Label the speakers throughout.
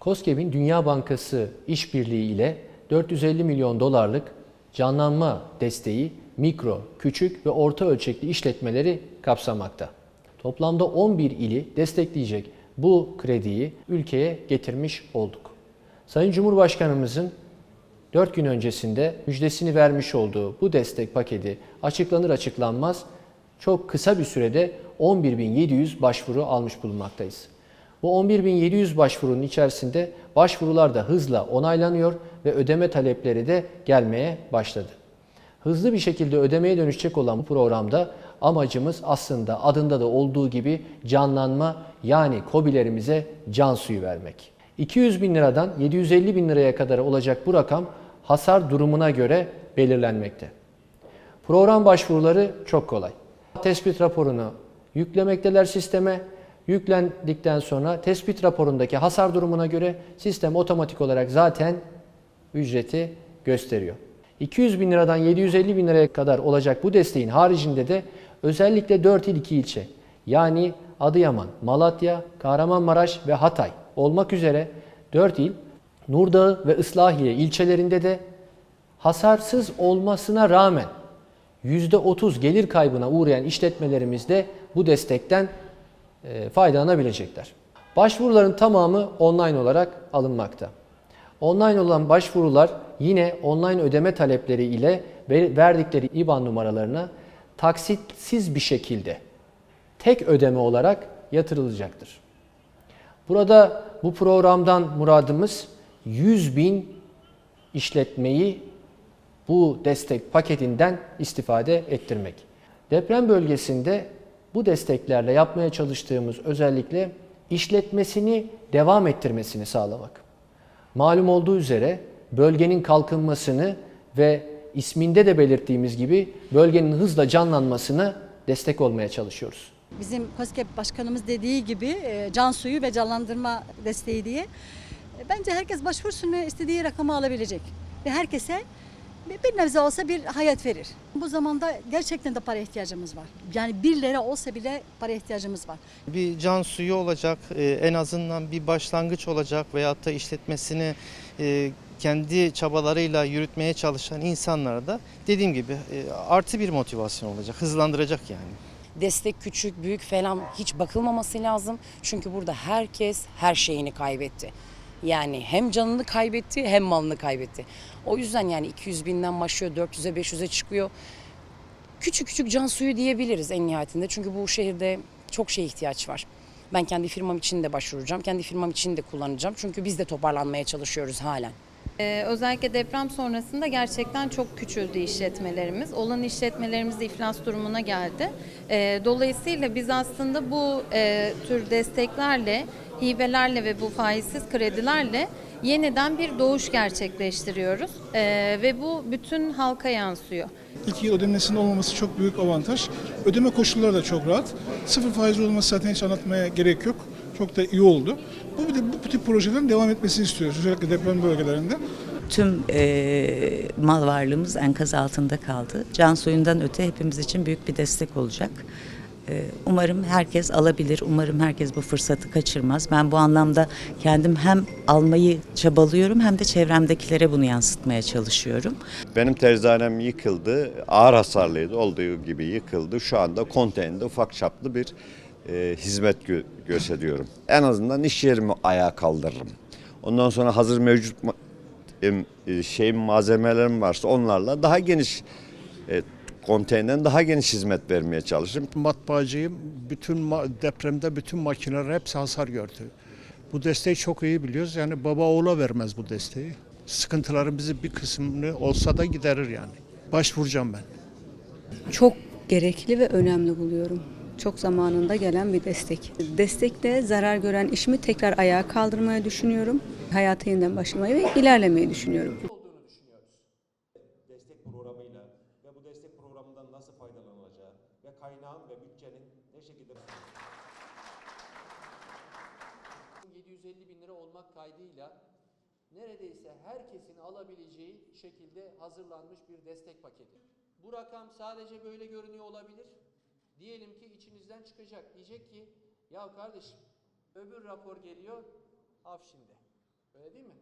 Speaker 1: COSGAP'in Dünya Bankası işbirliği ile 450 milyon dolarlık canlanma desteği mikro, küçük ve orta ölçekli işletmeleri kapsamakta. Toplamda 11 ili destekleyecek bu krediyi ülkeye getirmiş olduk. Sayın Cumhurbaşkanımızın 4 gün öncesinde müjdesini vermiş olduğu bu destek paketi açıklanır açıklanmaz çok kısa bir sürede 11.700 başvuru almış bulunmaktayız. Bu 11.700 başvurunun içerisinde başvurular da hızla onaylanıyor ve ödeme talepleri de gelmeye başladı. Hızlı bir şekilde ödemeye dönüşecek olan bu programda amacımız aslında adında da olduğu gibi canlanma yani kobilerimize can suyu vermek. 200 bin liradan 750 bin liraya kadar olacak bu rakam hasar durumuna göre belirlenmekte. Program başvuruları çok kolay. Tespit raporunu yüklemekteler sisteme. Yüklendikten sonra tespit raporundaki hasar durumuna göre sistem otomatik olarak zaten ücreti gösteriyor. 200 bin liradan 750 bin liraya kadar olacak bu desteğin haricinde de özellikle 4 il 2 ilçe yani Adıyaman, Malatya, Kahramanmaraş ve Hatay olmak üzere 4 il Nurdağı ve Islahiye ilçelerinde de hasarsız olmasına rağmen %30 gelir kaybına uğrayan işletmelerimiz de bu destekten faydalanabilecekler. Başvuruların tamamı online olarak alınmakta. Online olan başvurular yine online ödeme talepleri ile ve verdikleri IBAN numaralarına taksitsiz bir şekilde tek ödeme olarak yatırılacaktır. Burada bu programdan muradımız 100 bin işletmeyi bu destek paketinden istifade ettirmek. Deprem bölgesinde bu desteklerle yapmaya çalıştığımız özellikle işletmesini devam ettirmesini sağlamak. Malum olduğu üzere bölgenin kalkınmasını ve isminde de belirttiğimiz gibi bölgenin hızla canlanmasını destek olmaya çalışıyoruz.
Speaker 2: Bizim KOSGEB başkanımız dediği gibi e, can suyu ve canlandırma desteği diye. E, Bence herkes başvursun ve istediği rakamı alabilecek. Ve herkese bir nebze olsa bir hayat verir. Bu zamanda gerçekten de para ihtiyacımız var. Yani bir lira olsa bile para ihtiyacımız var.
Speaker 3: Bir can suyu olacak, e, en azından bir başlangıç olacak veyahut da işletmesini e, kendi çabalarıyla yürütmeye çalışan insanlara da dediğim gibi e, artı bir motivasyon olacak, hızlandıracak yani.
Speaker 4: destek küçük büyük falan hiç bakılmaması lazım. Çünkü burada herkes her şeyini kaybetti. Yani hem canını kaybetti hem malını kaybetti. O yüzden yani 200 binden başlıyor 400'e 500'e çıkıyor. Küçük küçük can suyu diyebiliriz en nihayetinde. Çünkü bu şehirde çok şey ihtiyaç var. Ben kendi firmam için de başvuracağım. Kendi firmam için de kullanacağım. Çünkü biz de toparlanmaya çalışıyoruz halen.
Speaker 5: Ee, özellikle deprem sonrasında gerçekten çok küçüldü işletmelerimiz. Olan işletmelerimiz iflas durumuna geldi. Ee, dolayısıyla biz aslında bu e, tür desteklerle, hibelerle ve bu faizsiz kredilerle yeniden bir doğuş gerçekleştiriyoruz. Ee, ve bu bütün halka yansıyor.
Speaker 6: İki yıl ödemesinin olmaması çok büyük avantaj. Ödeme koşulları da çok rahat. Sıfır faiz olması zaten hiç anlatmaya gerek yok. Çok da iyi oldu. Bu, bu tip projelerin devam etmesini istiyoruz. Özellikle deprem bölgelerinde.
Speaker 7: Tüm e, mal varlığımız enkaz altında kaldı. Can suyundan öte hepimiz için büyük bir destek olacak. E, umarım herkes alabilir, umarım herkes bu fırsatı kaçırmaz. Ben bu anlamda kendim hem almayı çabalıyorum hem de çevremdekilere bunu yansıtmaya çalışıyorum.
Speaker 8: Benim terzanem yıkıldı. Ağır hasarlıydı. Olduğu gibi yıkıldı. Şu anda konteynerde ufak çaplı bir e, hizmet gö- gösteriyorum. En azından iş yerimi ayağa kaldırırım. Ondan sonra hazır mevcut ma- e, şey malzemelerim varsa onlarla daha geniş e, konteynerden daha geniş hizmet vermeye çalışırım.
Speaker 9: matbaacıyım. Bütün ma- depremde bütün makineler hepsi hasar gördü. Bu desteği çok iyi biliyoruz. Yani baba oğula vermez bu desteği. Sıkıntılarımızı bir kısmını olsa da giderir yani. Başvuracağım ben.
Speaker 10: çok gerekli ve önemli buluyorum. Çok zamanında gelen bir destek. Destekle zarar gören işimi tekrar ayağa kaldırmayı düşünüyorum. Hayata yeniden başlamayı ve ilerlemeyi düşünüyorum.
Speaker 11: Destek programıyla ve bu destek programından nasıl faydalanacağı ve kaynağın ve bütçenin ne şekilde
Speaker 1: 750 bin lira olmak kaydıyla neredeyse herkesin alabileceği şekilde hazırlanmış bir destek paketi. Bu rakam sadece böyle görünüyor olabilir. Diyelim ki içinizden çıkacak. Diyecek ki ya kardeşim öbür rapor geliyor af şimdi.
Speaker 12: Öyle değil mi?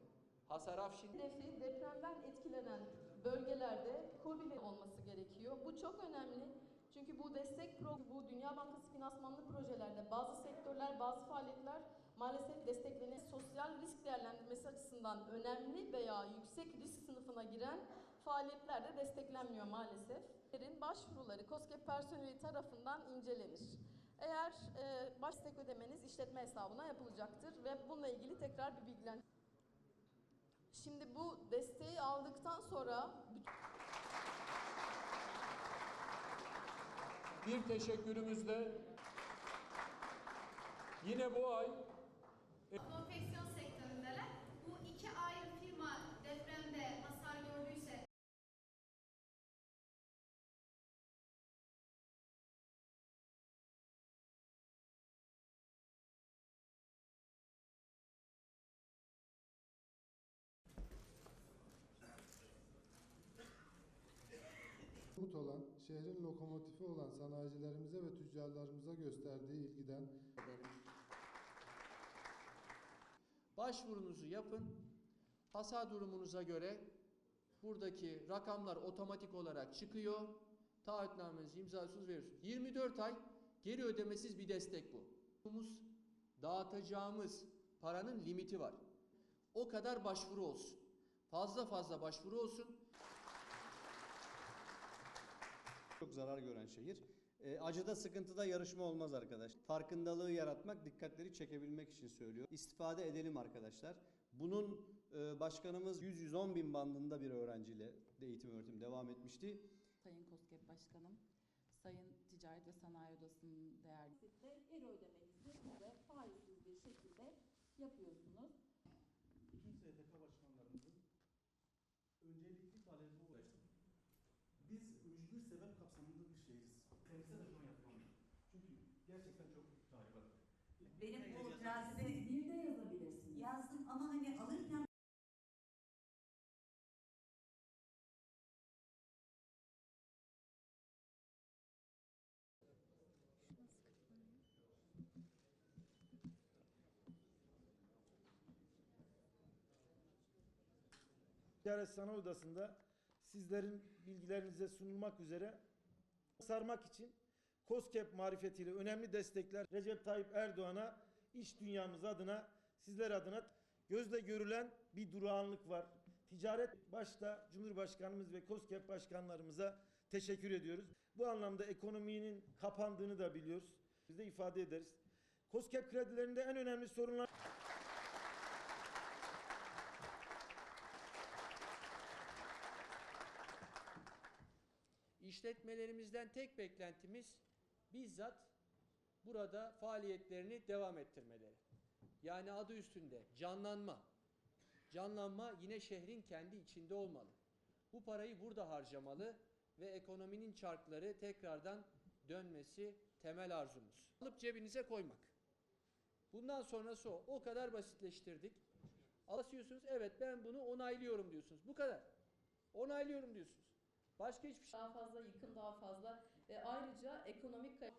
Speaker 12: Hasar Afşin
Speaker 13: Hedefi depremden etkilenen bölgelerde KOBİ'nin olması gerekiyor. Bu çok önemli. Çünkü bu destek programı, bu Dünya Bankası finansmanlı projelerde bazı sektörler, bazı faaliyetler maalesef desteklenen sosyal risk değerlendirmesi açısından önemli veya yüksek risk sınıfına giren faaliyetler de desteklenmiyor maalesef. Başvuruları KOSGEB personeli tarafından incelenir. Eğer e, baş destek ödemeniz işletme hesabına yapılacaktır ve bununla ilgili tekrar bir bilgilendirme Şimdi bu desteği aldıktan sonra
Speaker 14: Bir teşekkürümüzle yine bu ay
Speaker 15: konfeksiyon sektöründeler. Bu iki ayrı firma depremde hasar gördüyse
Speaker 16: Umut olan, şehrin lokomotifi olan sanayicilerimize ve tüccarlarımıza gösterdiği ilgiden
Speaker 12: Başvurunuzu yapın. Hasar durumunuza göre buradaki rakamlar otomatik olarak çıkıyor. Taahhütnamenizi imzasız veriyorsunuz. 24 ay geri ödemesiz bir destek bu. Dağıtacağımız paranın limiti var. O kadar başvuru olsun. Fazla fazla başvuru olsun.
Speaker 17: Çok zarar gören şehir. E, acıda sıkıntıda yarışma olmaz arkadaş. Farkındalığı yaratmak, dikkatleri çekebilmek için söylüyor. İstifade edelim arkadaşlar. Bunun e, başkanımız 100-110 bin bandında bir öğrenciyle de eğitim öğretim devam etmişti.
Speaker 18: Sayın KOSGEB Başkanım, Sayın Ticaret ve Sanayi Odası'nın değerli
Speaker 13: geri ödemenizi size faizsiz bir şekilde yapıyorsunuz.
Speaker 11: Bütün STK başkanlarımızın öncelikli talebi mücbir sebep kapsamında bir şehiriz. Temsil de şunu yapmam. Çünkü gerçekten çok tahribat.
Speaker 19: Benim bu
Speaker 11: Yazın.
Speaker 19: cazibe
Speaker 13: Bir de yazabilirsiniz.
Speaker 19: yazdım ama hani alırken
Speaker 11: Ticaret Sanayi Odası'nda sizlerin bilgilerinize sunulmak üzere sarmak için COSGAP marifetiyle önemli destekler Recep Tayyip Erdoğan'a iş dünyamız adına sizler adına gözle görülen bir durağanlık var. Ticaret başta Cumhurbaşkanımız ve COSGAP başkanlarımıza teşekkür ediyoruz. Bu anlamda ekonominin kapandığını da biliyoruz. Biz de ifade ederiz. COSGAP kredilerinde en önemli sorunlar
Speaker 12: İşletmelerimizden tek beklentimiz bizzat burada faaliyetlerini devam ettirmeleri. Yani adı üstünde canlanma. Canlanma yine şehrin kendi içinde olmalı. Bu parayı burada harcamalı ve ekonominin çarkları tekrardan dönmesi temel arzumuz. Alıp cebinize koymak. Bundan sonrası o. O kadar basitleştirdik. Basıyorsunuz evet ben bunu onaylıyorum diyorsunuz. Bu kadar. Onaylıyorum diyorsunuz. Başka hiçbir şey
Speaker 13: Daha fazla yıkım daha fazla ve ayrıca ekonomik kay-